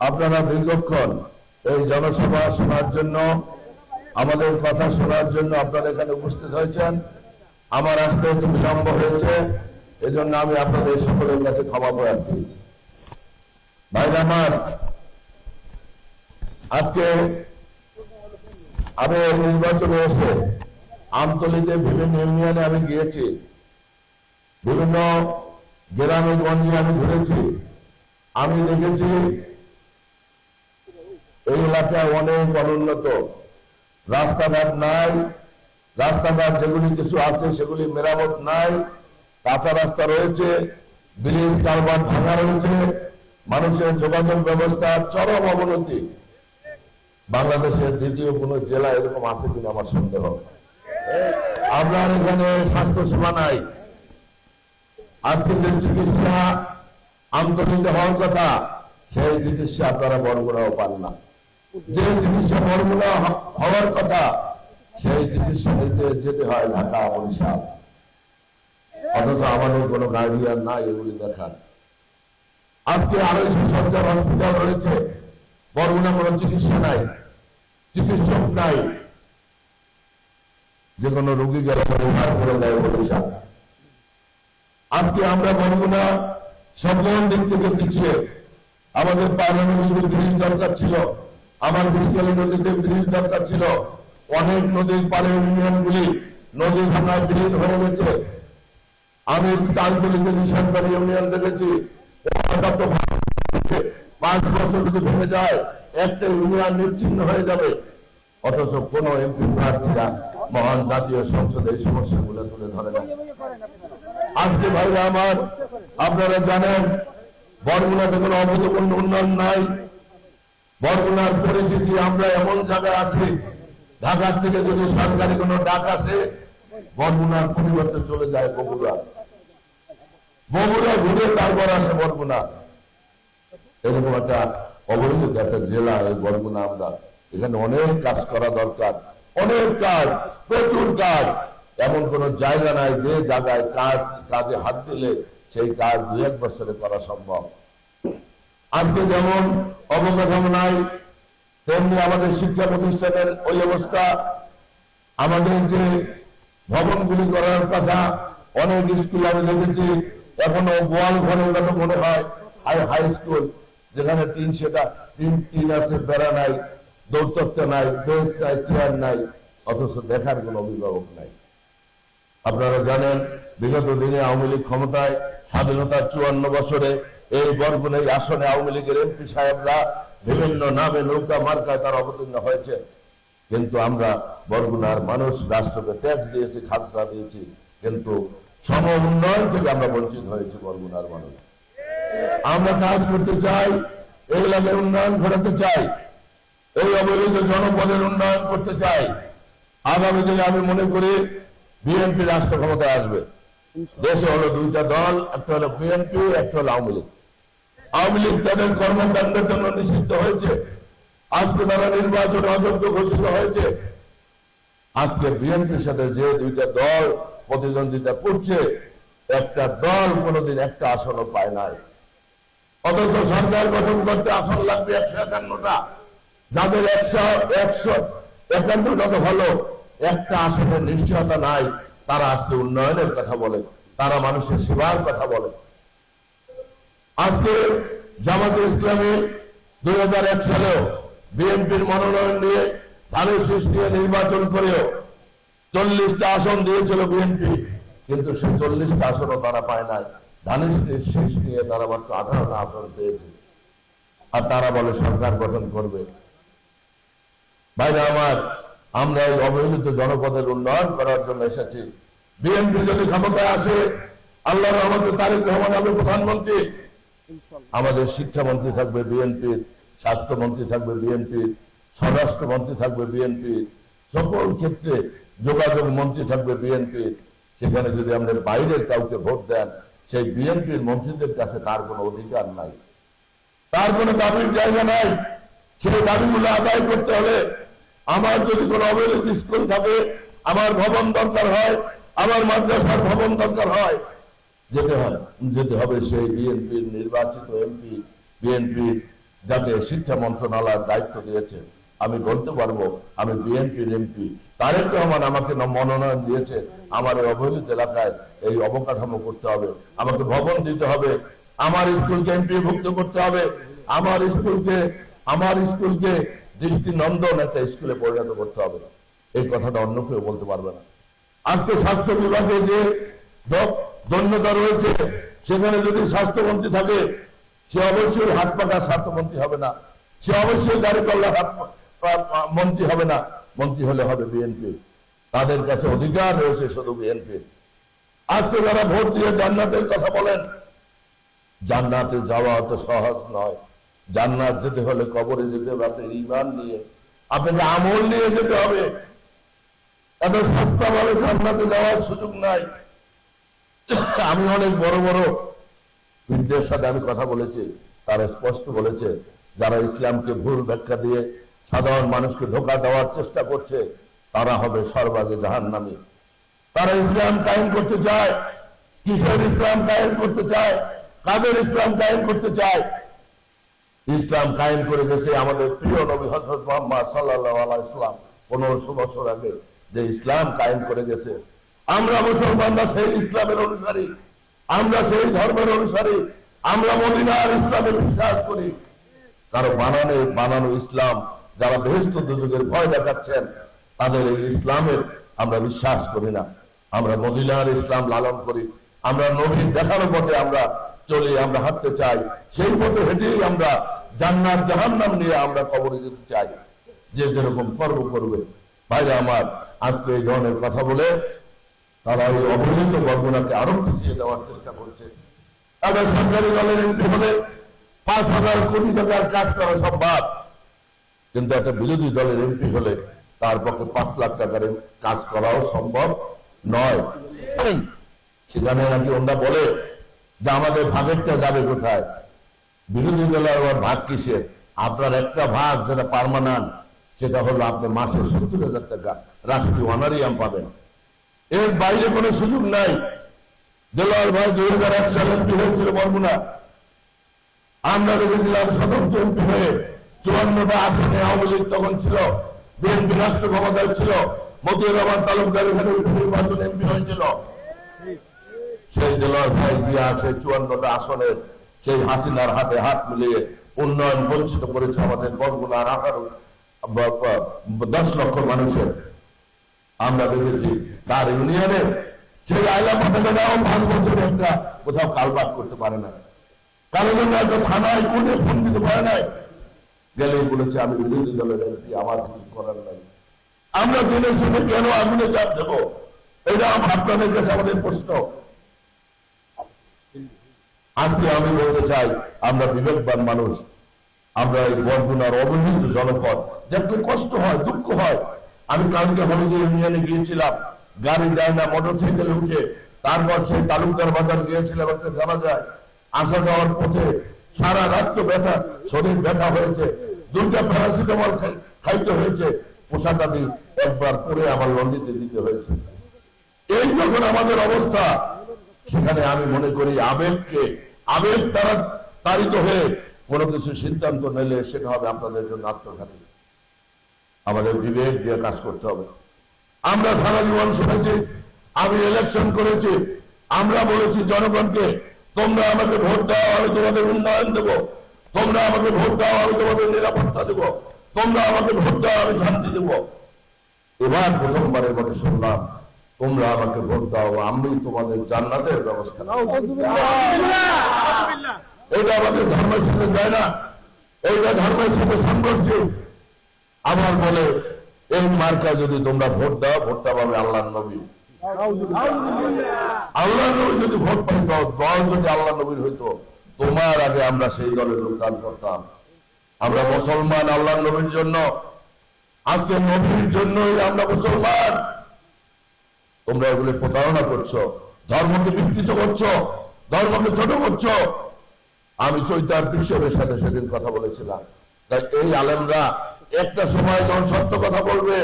আপনারা দীর্ঘক্ষণ এই জনসভা শোনার জন্য, আমাদের কথা শোনার জন্য আপনারা এখানে উপস্থিত হয়েছেন। আমার আসতে একটু বিলম্ব হয়েছে, এজন্য আমি আপনাদের সকলের কাছে ক্ষমা প্রার্থী। ভাইরা আমার, আজকে আমি নির্বাচনে এসে আমতলিতে বিভিন্ন ইউনিয়নে আমি গিয়েছি। বিভিন্ন গ্রামে গঞ্জে আমি ঘুরেছি। আমি দেখেছি এই এলাকায় অনেক অনুন্নত। রাস্তাঘাট নাই, রাস্তাঘাট যেগুলি কিছু আছে সেগুলি মেরামত নাই, কাঁচা রাস্তা রয়েছে, ব্রিজ কারবার ভাঙা রয়েছে, মানুষের যোগাযোগ ব্যবস্থার চরম অবনতি। বাংলাদেশের দ্বিতীয় কোন জেলা এরকম আছে কিনা আমার সন্দেহ। আপনার এখানে স্বাস্থ্য সেবা নাই। আজকে যে চিকিৎসা আন্দোলিত হওয়ার কথা, সেই চিকিৎসা আপনারা বরগুনাও পান না। যে চিকিৎসা বরগুনা হওয়ার কথা, সেই নিতে যেতে হয় ঢাকা বরিশাল। অথচ আমাদের কোনো গার্ডিয়ান নাই এগুলি দেখান আজকে আড়াইশো সরকার হসপিটাল রয়েছে বরগুনা কোনো চিকিৎসা নাই, চিকিৎসক নাই। যে কোনো রোগী গেলে করে দেয় বরিশাল। আজকে আমরা বরগুনা সকল দিক থেকে পিছিয়ে, আমাদের পায়রা নদীতে দরকার ছিল। আমার বিশকালী নদীতে ব্রিজ দরকার ছিল। অনেক নদীর পারে ইউনিয়নগুলি নদী ভাঙায় বিলীন হয়ে গেছে। আমি তালতলিতে নিশানবাড়ি ইউনিয়ন দেখেছি। পাঁচ বছর যদি ভেঙে যায়, একটা ইউনিয়ন নিচ্ছিন্ন হয়ে যাবে। অথচ কোন এমপি প্রার্থীরা মহান জাতীয় সংসদে এই সমস্যাগুলো তুলে ধরে না। আজকে ভাইরা আমার, আপনারা জানেন, বরগুনাতে কোনো অভূতপূর্ণ উন্নয়ন নাই। বরগুনার পরিস্থিতি, আমরা এমন জায়গায় আছি, ঢাকার থেকে যদি সরকারি কোনো ডাক আসে, বরগুনার পরিবর্তে চলে যায় বগুড়া। বগুড়া ঘুরে তারপর আসে বরগুনা। এরকম একটা অবহেলিত একটা জেলা এই বরগুনা আমরা। এখানে অনেক কাজ করা দরকার, অনেক কাজ, প্রচুর কাজ। এমন কোন জায়গা নাই যে জায়গায় কাজ, কাজে হাত দিলে সেই কাজ দু এক বছরে করা সম্ভব। আজকে যেমন অবকাঠামো নাই তেমনি আমাদের শিক্ষা প্রতিষ্ঠানের ওই অবস্থা, আমাদের যে ভবনগুলি করার কথা, অনেক স্কুল আমি দেখেছি, এখনও গোয়াল ঘরের মতো মনে হয়, হাই হাই স্কুল, যেখানে টিন সেটা টিন টিন আছে, বেড়া নাই, দৌড়তত্ত্ব নাই, বেঞ্চ নাই, চেয়ার নাই, অথচ দেখার কোনো অভিভাবক নাই। আপনারা জানেন, বিগত দিনে আওয়ামী লীগ ক্ষমতায় স্বাধীনতার চুয়ান্ন বছরে এই বরগুনা আসনে আওয়ামী লীগের এমপি সাহেবরা বিভিন্ন নামে নৌকা মার্কায় তারা অবতীর্ণ হয়েছে। কিন্তু আমরা বরগুনার মানুষ, রাষ্ট্রকে ট্যাক্স দিয়েছি খাজনা দিয়েছি, কিন্তু সম উন্নয়ন থেকে আমরা বঞ্চিত হয়েছি বরগুনার মানুষ। আমরা কাজ করতে চাই এই এলাকায় উন্নয়ন ঘটাতে চাই, এই অবহেলিত জনপদের উন্নয়ন করতে চাই। আগামী দিনে আমি মনে করি বিএনপি রাষ্ট্র ক্ষমতায় আসবে। দেশে হলো দুইটা দল, একটা হলো বিএনপি, একটা হলো আওয়ামী লীগ। আওয়ামী লীগ তাদের কর্মকাণ্ডের জন্য নিষিদ্ধ হয়েছে। আজকে তারা নির্বাচনে অযোগ্য ঘোষিত হয়েছে। আজকে বিএনপির সাথে যে দুইটা দল প্রতিদ্বন্দ্বিতা করছে, একটা দল কোনোদিন একটা আসনও পায় নাই। অথচ সরকার গঠন করতে আসন লাগবে একশো একান্নটা। যাদের একশো একশো একান্নটা তো হলো একটা আসনের নিশ্চয়তা নাই, তারা আজকে উন্নয়নের কথা বলে, তারা মানুষের সেবার কথা বলে। আজকে জামাতে ইসলামী দুই সালেও বিএনপির মনোনয়ন নিয়ে ধানের শীষ নিয়ে নির্বাচন করেও চল্লিশটা আসন দিয়েছিল বিএনপি, কিন্তু সে চল্লিশটা আসনও তারা পায় নাই। ধানের শীষ নিয়ে তারা মাত্র আঠারোটা আসন পেয়েছে। আর তারা বলে সরকার গঠন করবে। বাইরে আমার আমরা এই অবহেলিত জনপদের উন্নয়ন করার জন্য এসেছি। বিএনপি যদি ক্ষমতায় আসে আল্লাহ রহমতে তারেক রহমান হবে প্রধানমন্ত্রী। আমাদের শিক্ষামন্ত্রী থাকবে বিএনপির স্বাস্থ্যমন্ত্রী থাকবে বিএনপির স্বরাষ্ট্রমন্ত্রী থাকবে বিএনপি সকল ক্ষেত্রে যোগাযোগ মন্ত্রী থাকবে বিএনপি। সেখানে যদি আমাদের বাইরের কাউকে ভোট দেন সেই বিএনপির মন্ত্রীদের কাছে তার কোনো অধিকার নাই। তার কোনো দাবির জায়গা নাই। সেই দাবিগুলো আদায় করতে হলে আমার যদি কোনো অবহেলিত স্কুল থাকে, আমার ভবন দরকার হয়, আমার মাদ্রাসার ভবন দরকার হয়, যেতে হয়, যেতে হবে সেই বিএনপির নির্বাচিত এমপি বিএনপির যাকে শিক্ষা মন্ত্রণালয়ের দায়িত্ব দিয়েছে। আমি বলতে পারব, আমি বিএনপির এমপি। তারেক রহমান আমাকে মনোনয়ন দিয়েছে, আমার এই অবহেলিত এলাকায় এই অবকাঠামো করতে হবে। আমাকে ভবন দিতে হবে, আমার স্কুলকে এমপি ভুক্ত করতে হবে, আমার স্কুলকে আমার স্কুলকে দৃষ্টি নন্দন একটা স্কুলে পরিণত করতে হবে এই কথাটা অন্য কেউ বলতে পারবে না। আজকে স্বাস্থ্য বিভাগে যে দ- দন্যতা রয়েছে, সেখানে যদি স্বাস্থ্যমন্ত্রী থাকে, সে অবশ্যই হাত পাকার স্বাস্থ্যমন্ত্রী হবে না। সে অবশ্যই দাঁড়িপাল্লা হাত পা- পা- পা- মন্ত্রী হবে না। মন্ত্রী হলে হবে বিএনপি। তাদের কাছে অধিকার রয়েছে শুধু বিএনপি। আজকে যারা ভোট দিয়ে জান্নাতের কথা বলেন, জান্নাতে যাওয়া অত সহজ নয়। জান্নাত যেতে হলে কবরে যেতে হবে, আপনার ইমান নিয়ে, আপনাকে আমল নিয়ে যেতে হবে। এত সস্তা ভাবে জান্নাতে যাওয়ার সুযোগ নাই। আমি অনেক বড় বড় পীরদের সাথে আমি কথা বলেছি, তারা স্পষ্ট বলেছে, যারা ইসলামকে ভুল ব্যাখ্যা দিয়ে সাধারণ মানুষকে ধোকা দেওয়ার চেষ্টা করছে, তারা হবে সর্বাগে জাহান্নামী। তারা ইসলাম কায়েম করতে চায়, কিসের ইসলাম কায়েম করতে চায়, কাদের ইসলাম কায়েম করতে চায় ইসলাম কায়েম করে গেছে আমাদের প্রিয় নবী হজরত মোহাম্মদ সাল্লাহ ইসলাম পনেরোশো বছর আগে যে ইসলাম কায়েম করে গেছে। আমরা মুসলমানরা সেই ইসলামের অনুসারী। আমরা সেই ধর্মের অনুসারী। আমরা মদিনার ইসলামে বিশ্বাস করি। কারও বানানো বানানো ইসলাম, যারা বেহস্ত দুযুগের ভয় দেখাচ্ছেন, তাদের এই ইসলামের আমরা বিশ্বাস করি না। আমরা মদিনার ইসলাম লালন করি। আমরা নবীর দেখানো পথে আমরা চলি আমরা হাঁটতে চাই। সেই পথে হেঁটেই আমরা জান্নাত, জাহান্নাম নিয়ে আমরা কবরে যেতে চাই। যে যেরকম কর্ম করবে। ভাইরা আমার, আজকে এই ধরনের কথা বলে তারা ওই অবহেলিত বর্গনাকে আরও পিছিয়ে দেওয়ার চেষ্টা করছে। একটা সরকারি দলের এমপি হলে পাঁচ হাজার কোটি টাকার কাজ করা সম্ভব। কিন্তু একটা বিরোধী দলের এমপি হলে তার পক্ষে পাঁচ লাখ টাকার কাজ করাও সম্ভব নয়। সেখানে নাকি ওনারা বলে যে আমাদের ভাগেরটা যাবে কোথায়? বিরোধী দলের আবার ভাগ কিসের? আপনার একটা ভাগ যেটা পারমানেন্ট সেটা হলো আপনি মাসে সত্তর হাজার টাকা রাষ্ট্রীয় অনারিয়াম পাবেন। এর বাইরে কোনো সুযোগ নাই। দেলোয়ার ভাই দুই হাজার এক সালে এমপি হয়েছিল বর্মনা আমরা দেখেছিলাম স্বতন্ত্র এমপি হয়ে চুয়ান্নটা আসনে আওয়ামী লীগ তখন ছিল, বিএনপি রাষ্ট্র ক্ষমতায় ছিল, মতিউর রহমান তালুকদার এখানে নির্বাচন এমপি হয়েছিল। সেই দেলোয়ার ভাই চুয়ান্নটা আসনের সেই হাসিনার হাতে হাত মিলিয়ে উন্নয়ন বঞ্চিত করেছে আমাদের দশ লক্ষ মানুষের। আমরা দেখেছি তার ইউনিয়নে সেই আইলা পাঁচ একটা কোথাও কালবাদ করতে পারে না। কারও জন্য একটা থানায় কোর্টে ফোন দিতে পারে নাই। গেলেই বলেছে, আমি বিরোধী দলের আমার কিছু করার নাই। আমরা জেনে শুনে কেন আগুনে চাপ দেব? এটা আপনাদের কাছে আমাদের প্রশ্ন। আজকে আমি বলতে চাই, আমরা বিবেকবান মানুষ। আমরা এই বরগুনার অবহেলিত জনপদ দেখতে কষ্ট হয়, দুঃখ হয়, আমি কালকে হলিডে ইউনিয়নে গিয়েছিলাম। গাড়ি যায় না মোটর সাইকেলে উঠে, তারপর সেই তালুকদার বাজার গিয়েছিলাম, একটা জানা যায় আসা যাওয়ার পথে সারা রাত তো ব্যথা, শরীর ব্যথা হয়েছে। দুটা প্যারাসিটামল খাইতে হয়েছে। পোশাকাদি একবার পরে আমার লন্ডিতে দিতে হয়েছে। এই যখন আমাদের অবস্থা সেখানে আমি মনে করি আবেগকে, আবেগ তারা তাড়িত হয়ে কোনো কিছু সিদ্ধান্ত নিলে সেটা হবে আপনাদের জন্য আত্মঘাতী। আমাদের বিবেক দিয়ে কাজ করতে হবে। আমরা সারা জীবন শুনেছি, আমি ইলেকশন করেছি, আমরা বলেছি জনগণকে, তোমরা আমাকে ভোট দাও, আমি তোমাদের উন্নয়ন দেবো। তোমরা আমাকে ভোট দাও, আমি তোমাদের নিরাপত্তা দেবো। তোমরা আমাকে ভোট দাও, আমি শান্তি দেবো। এবার প্রথমবারের মতো শুনলাম তোমরা আমাকে ভোট দাও, আমি তোমাদের জান্নাতের ব্যবস্থা। এটা আমাদের ধর্মের সাথে যায় না। এইটা ধর্মের সাথে সংঘর্ষে আবার বলে, এই মার্কা যদি তোমরা ভোট দাও ভোটটা পাবে আল্লাহ নবী। আল্লাহ নবী যদি ভোট পাইত দল যদি আল্লাহ নবীর হইতো, তোমার আগে আমরা সেই দলে যোগদান করতাম। আমরা মুসলমান আল্লাহ নবীর জন্য। আজকে নবীর জন্যই আমরা মুসলমান। তোমরা এগুলো প্রতারণা করছ, ধর্মকে বিকৃত করছ, ধর্মকে ছোট করছ। আমি চৈতার বিশ্বের সাথে সেদিন কথা বলেছিলাম। তাই এই আলেমরা একটা সময় যখন সত্য কথা বলবে,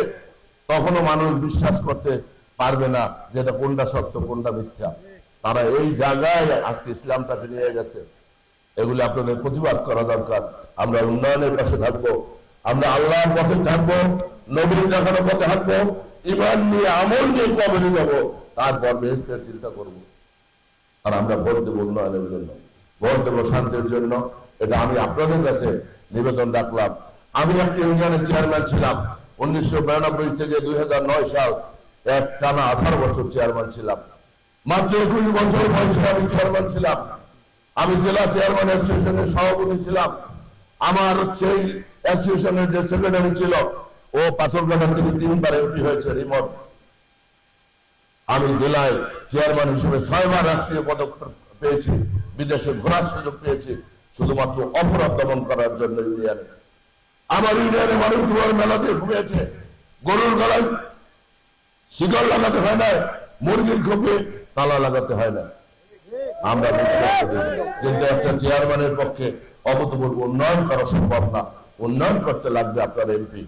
তখনও মানুষ বিশ্বাস করতে পারবে না যে এটা কোনটা সত্য, কোনটা মিথ্যা। তারা এই জায়গায় আজকে ইসলামটাকে নিয়ে গেছে। এগুলি আপনাদের প্রতিবাদ করা দরকার। আমরা উন্নয়নের পাশে থাকব। আমরা আল্লাহর পথে থাকব, নবীর দেখানো পথে থাকব। ইমান নিয়ে আমল নিয়ে কবরে যাব, তারপর বেহেস্তের চিন্তা করব। আর আমরা ভোট দেবো উন্নয়নের জন্য, ভোট দেবো শান্তির জন্য। এটা আমি আপনাদের কাছে নিবেদন রাখলাম। আমি একটি ইউনিয়নের চেয়ারম্যান ছিলাম। উনিশশো বিরানব্বই থেকে দুই সাল এক টানা আঠারো বছর চেয়ারম্যান ছিলাম। মাত্র একুশ বছর বয়সে আমি চেয়ারম্যান ছিলাম। আমি জেলা চেয়ারম্যান অ্যাসোসিয়েশনের সভাপতি ছিলাম। আমার সেই অ্যাসোসিয়েশনের যে সেক্রেটারি ছিল ও পাথরঘাটা থেকে তিনবার এমপি হয়েছে রিমোট। আমি জেলায় চেয়ারম্যান হিসেবে ছয়বার রাষ্ট্রীয় পদক পেয়েছি, বিদেশে ঘোরার সুযোগ পেয়েছি, শুধুমাত্র অপরাধ দমন করার জন্য ইউনিয়নে আমার ইউনিয়নে মানুষ দুয়ার মেলাতে ঘুমিয়েছে, গরুর গলায় শিকল লাগাতে হয় না, মুরগির খোপে তালা লাগাতে হয় না। আমরা বিশ্বাস করি, কিন্তু একটা চেয়ারম্যানের পক্ষে অভূতপূর্ব উন্নয়ন করা সম্ভব না। উন্নয়ন করতে লাগবে আপনার এমপি।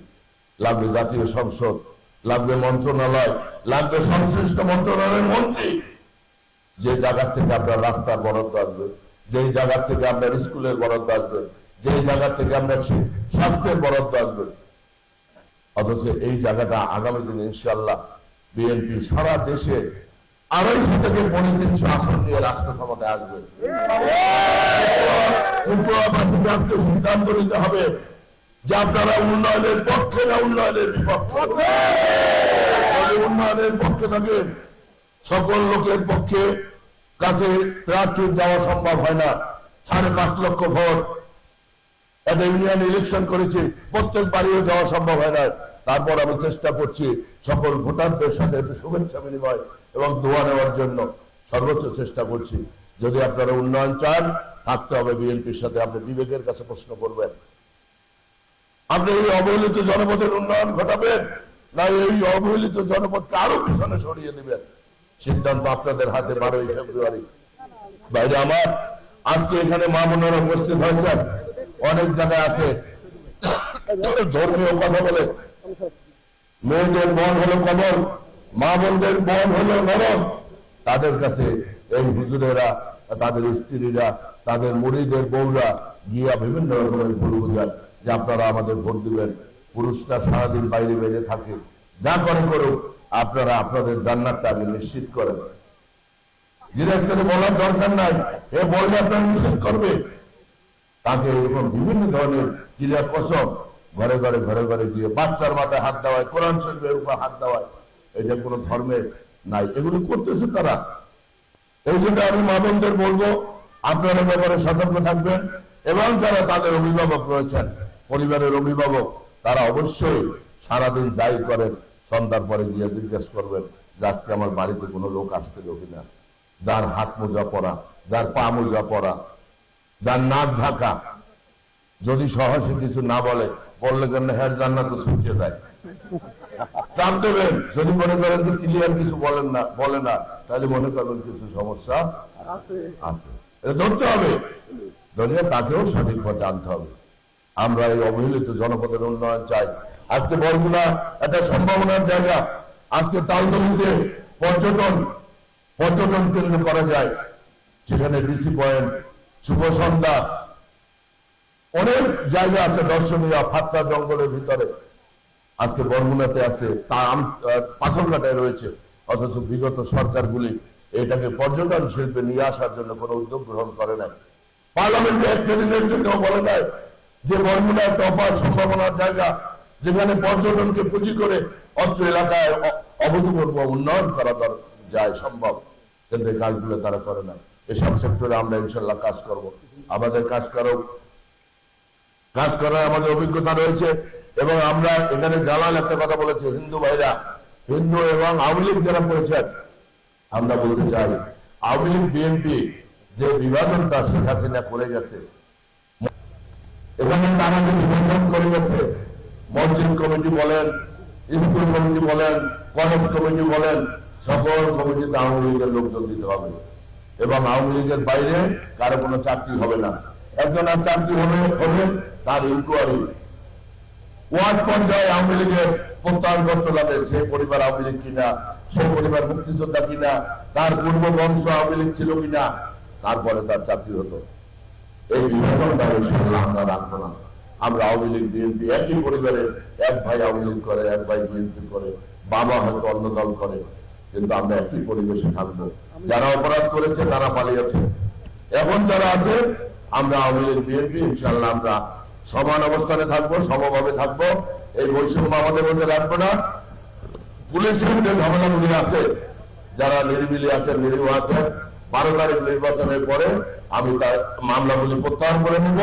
লাগবে জাতীয় সংসদ লাগবে মন্ত্রণালয় লাগবে সংশ্লিষ্ট মন্ত্রণালয়ের মন্ত্রী। যে জায়গা থেকে আপনার রাস্তার বরাদ্দ আসবে যেই জায়গা থেকে আপনার স্কুলের বরাদ্দ আসবে যেই জায়গা থেকে আপনার স্বাস্থ্যের বরাদ্দ আসবে। অথচ এই জায়গাটা আগামী দিনে ইনশাল্লাহ বিএনপি সারা দেশে আড়াইশো থেকে পৌনে তিনশো আসন নিয়ে রাষ্ট্র ক্ষমতায় আসবে। আজকে সিদ্ধান্ত নিতে হবে যে আপনারা উন্নয়নের পক্ষে না, উন্নয়নের বিপক্ষে? উন্নয়নের পক্ষে থাকেন, সকল লোকের পক্ষে কাছে প্রার্থী যাওয়া সম্ভব হয় না। সাড়ে পাঁচ লক্ষ ভোট একটা ইউনিয়ন ইলেকশন করেছি, প্রত্যেক বাড়িও যাওয়া সম্ভব হয় না। তারপর আমি চেষ্টা করছি সকল ভোটারদের সাথে একটু শুভেচ্ছা বিনিময় এবং দোয়া নেওয়ার জন্য সর্বোচ্চ চেষ্টা করছি। যদি আপনারা উন্নয়ন চান, থাকতে হবে বিএনপির সাথে। আপনি বিবেকের কাছে প্রশ্ন করবেন। আপনি এই অবহেলিত জনপদের উন্নয়ন ঘটাবেন না এই অবহেলিত জনপদকে আরও পিছনে সরিয়ে দিবেন সিদ্ধান্ত আপনাদের হাতে বারোই ফেব্রুয়ারি। বাইরে আমার, আজকে এখানে মা বোনেরা উপস্থিত হয়েছেন। অনেক জায়গায় আছে। ধর্মীয় কথা বলে। মেয়েদের মন হলো কমল, মা বোনদের মন হলো নরম। তাদের কাছে এই হুজুরেরা, তাদের স্ত্রীরা, তাদের মুড়িদের বউরা গিয়া বিভিন্ন রকমের ভুল বুঝান যে আপনারা আমাদের ভোট দিবেন, পুরুষরা সারাদিন বাইরে বেড়ে থাকে। যা করে করুক, আপনারা আপনাদের জান্নাতটা আগে নিশ্চিত করেন গৃহস্থকে বলার দরকার নাই। এ বললে আপনারা নিষেধ করবে। তাকে এরকম বিভিন্ন ধরনের ক্রিয়া কসম, ঘরে ঘরে ঘরে ঘরে গিয়ে বাচ্চার মাথায় হাত দেওয়ায়, কোরআন শরীফের উপর হাত দেওয়ায়, এটা কোনো ধর্মে নাই। এগুলো করতেছে তারা। এই জন্য আমি মামনদের বলব, আপনারা ব্যাপারে সতর্ক থাকবেন এবং যারা তাদের অভিভাবক রয়েছেন পরিবারের অভিভাবক তারা অবশ্যই সারাদিন যাই করেন সন্ধ্যার পরে গিয়ে জিজ্ঞেস করবেন যে আজকে আমার বাড়িতে কোনো লোক আসছিল কিনা। যার হাত মোজা পরা যার পা মোজা পরা যার নাক ঢাকা। যদি সহসে কিছু না বলে বললে কেন হ্যার জান্নাত তো ছুটে যায়। চাপ দেবেন। যদি মনে করেন যে ক্লিয়ার কিছু বলেন না বলে না তাহলে মনে করবেন কিছু সমস্যা আছে। এটা ধরতে হবে। ধরে তাকেও সঠিক পথে আনতে হবে। আমরা এই অবহেলিত জনপদের উন্নয়ন চাই। আজকে বরগুনা একটা সম্ভাবনার জায়গা। আজকে তালদলিতে পর্যটন পর্যটন কেন্দ্র করা যায়। সেখানে ডিসি পয়েন্ট, শুভ সন্ধ্যা। অনেক জায়গা আছে দর্শনীয় ফাত্তা জঙ্গলের ভিতরে। আজকে বরগুনাতে আছে, তা পাথরঘাটায় রয়েছে। অথচ বিগত সরকারগুলি এটাকে পর্যটন শিল্পে নিয়ে আসার জন্য কোনো উদ্যোগ গ্রহণ করে নাই। পার্লামেন্টে একটা দিনের জন্য বলে নাই যে বরগুনা একটা অপার সম্ভাবনার জায়গা যেখানে পর্যটনকে পুঁজি করে অত্র এলাকায় অভূতপূর্ব উন্নয়ন করা যায় সম্ভব। কিন্তু এই কাজগুলো তারা করে না। এসব সেক্টরে আমরা ইনশাল্লাহ কাজ করব। আমাদের কাজ করো। কাজ করার আমাদের অভিজ্ঞতা রয়েছে এবং আমরা এখানে জালাল একটা কথা বলেছে, হিন্দু ভাইরা। হিন্দু এবং আওয়ামী লীগ যারা করেছেন আমরা বলতে চাই, আওয়ামী লীগ, বিএনপি যে বিভাজনটা শেখ হাসিনা করে গেছে এখানে যে বিভাজন করে গেছে মসজিদ কমিটি বলেন, স্কুল কমিটি বলেন, কলেজ কমিটি বলেন, সকল কমিটিতে আওয়ামী লীগের লোকজন দিতে হবে। এবং আওয়ামী লীগের বাইরে কারও কোনো চাকরি হবে না। একজন আর চাকরি হবে তার ইনকোয়ারি ওয়ার্ড পর্যায়ে আওয়ামী লীগের লাগে, সে পরিবার আওয়ামী লীগ কিনা, সে পরিবার মুক্তিযোদ্ধা কিনা, তার পূর্ব বংশ আওয়ামী লীগ ছিল কিনা, তারপরে তার চাকরি হতো। এই আমরা রাখব না। আমরা আওয়ামী লীগ বিএনপি একই পরিবারের এক ভাই আওয়ামী লীগ করে এক ভাই বিএনপি করে বাবা হয়তো অন্য দল করে কিন্তু আমরা একই পরিবেশে থাকব। যারা অপরাধ করেছে তারা পালিয়েছে এখন যারা আছে আমরা আওয়ামী লীগ বিএনপি ইনশাল্লাহ আমরা সমান অবস্থানে থাকব সমভাবে থাকব। এই বৈষম্য আমাদের মধ্যে রাখব না। পুলিশের যে ঝামেলাগুলি আছে যারা নিরিবিলি আছেন নিরীহ আছেন বারো তারিখ নির্বাচনের পরে আমি তার মামলাগুলি প্রত্যাহার করে নিব।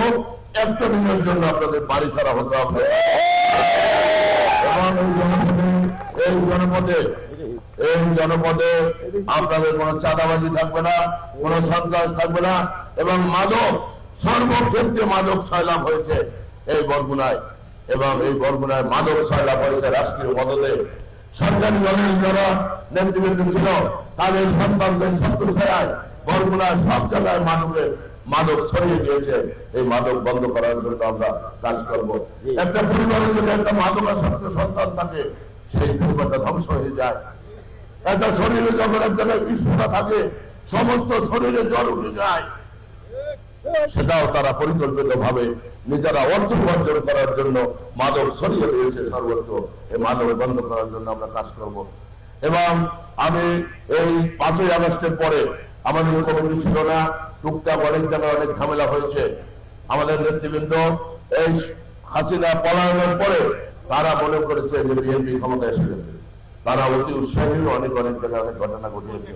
একটা দিনের জন্য আপনাদের বাড়ি ছাড়া হতে হবে। এই জনপদে এই জনপদে আপনাদের কোনো চাঁদাবাজি থাকবে না, কোনো সন্ত্রাস থাকবে না। এবং মাদক, সর্বক্ষেত্রে মাদক সয়লাভ হয়েছে এই বরগুনায়। এবং এই বরগুনায় মাদক সয়লাভ হয়েছে রাষ্ট্রীয় মদতে। সরকারি দলের যারা নেতৃবৃন্দ ছিল, তাদের সন্তানদের সত্য সব মাদক ছড়িয়ে দিয়েছে। এই মাদক বন্ধ করার জন্য আমরা কাজ করব। একটা পরিবারের যদি একটা সন্তান থাকে, সেই পরিবারটা ধ্বংস হয়ে যায়। একটা শরীরে যখন এক জায়গায় থাকে, সমস্ত শরীরে জ্বর উঠে যায়। সেটাও তারা পরিকল্পিত ভাবে নিজেরা অর্থ উপার্জন করার জন্য মাদক ছড়িয়ে দিয়েছে সর্বত্র। এই মাদক বন্ধ করার জন্য আমরা কাজ করব। এবং আমি এই পাঁচই আগস্টের পরে আমাদের কমিটি ছিল না, টুকটাক অনেক জায়গায় অনেক ঝামেলা হয়েছে। আমাদের নেতৃবৃন্দ এই হাসিনা পলায়নের পরে তারা মনে করেছে যে বিএনপি ক্ষমতা এসে গেছে। তারা অতি উৎসাহী, অনেক অনেক জায়গায় অনেক ঘটনা ঘটিয়েছে।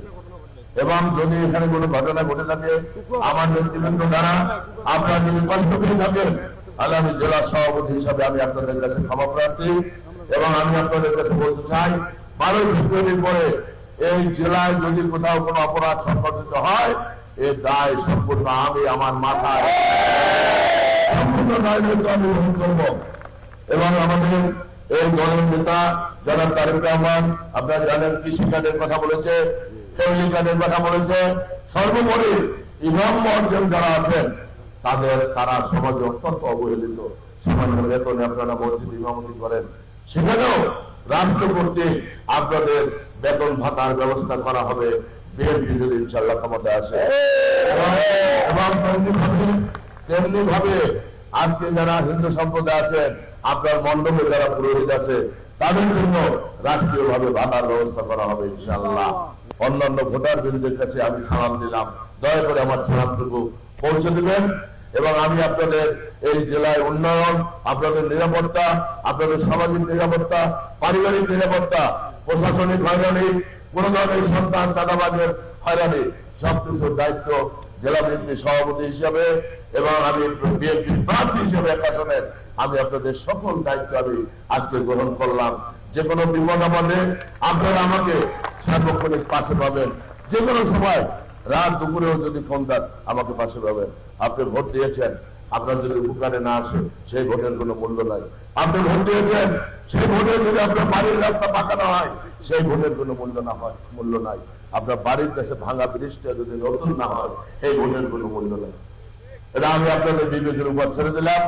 এবং যদি এখানে কোনো ঘটনা ঘটে থাকে, আমার নেতৃবৃন্দ দ্বারা আপনারা যদি কষ্ট পেয়ে থাকেন, তাহলে আমি জেলা সভাপতি হিসাবে আমি আপনাদের কাছে ক্ষমা প্রার্থী এবং আমি আপনাদের কাছে বলতে চাই বারোই ফেব্রুয়ারির পরে এই জেলায় যদি কোথাও কোনো অপরাধ সংঘটিত হয়, এ দায় সম্পূর্ণ আমি, আমার মাথায়। সম্পূর্ণ দায় আমি গ্রহণ করব। এবং আমাদের এই দলের নেতা, জনাব তারেক রহমান, আপনারা জানেন কৃষি কার্ডের কথা বলেছে। সর্বোপরি ইমাম মর্জন যারা আছেন, তাদের তারা সমাজে অত্যন্ত অবহেলিত? আপনারা মসজিদ ইমামতি করেন। সেখানেও রাষ্ট্র কর্তৃক আপনাদের বেতন ভাতার ব্যবস্থা করা হবে। ভাবে আজকে যারা হিন্দু সম্প্রদায় আপনার মণ্ডপে যারা পুরোহিত আছে তাদের জন্য রাষ্ট্রীয় ভাবে ভাতার ব্যবস্থা করা হবে ইনশাআল্লাহ। অন্যান্য ভোটার বিন্দুদের কাছে আমি সালাম দিলাম। দয়া করে আমার সালামটুকু পৌঁছে দিবেন এবং আমি আপনাদের এই জেলায় উন্নয়ন আপনাদের নিরাপত্তা আপনাদের সামাজিক নিরাপত্তা পারিবারিক নিরাপত্তা প্রশাসনিক হয়রানি কোন ধরনের সন্তান চাঁদাবাজের হয়রানি সবকিছুর দায়িত্ব জেলা বিএনপি সভাপতি হিসাবে এবং আমি বিএনপি প্রার্থী হিসেবে এক আসনের আমি আপনাদের সকল দায়িত্ব আমি আজকে গ্রহণ করলাম। যে কোনো বিপদ আপদে আপনারা আমাকে সার্বক্ষণিক পাশে পাবেন। যে কোনো সময় রাত দুপুরেও যদি ফোন দেন, আমাকে পাশে পাবেন। আপনি ভোট দিয়েছেন, আপনার যদি উপকারে না আসে, সেই ভোটের কোনো মূল্য নাই। আপনি ভোট দিয়েছেন, সেই ভোটের যদি আপনার বাড়ির রাস্তা পাকা না হয়, সেই ভোটের কোনো মূল্য না হয়, মূল্য নাই। আপনার বাড়ির কাছে ভাঙা ব্রিজটা যদি নতুন না হয় সেই ভোটের কোনো মূল্য নেই। এটা আমি আপনাদের বিবেকের উপর ছেড়ে দিলাম।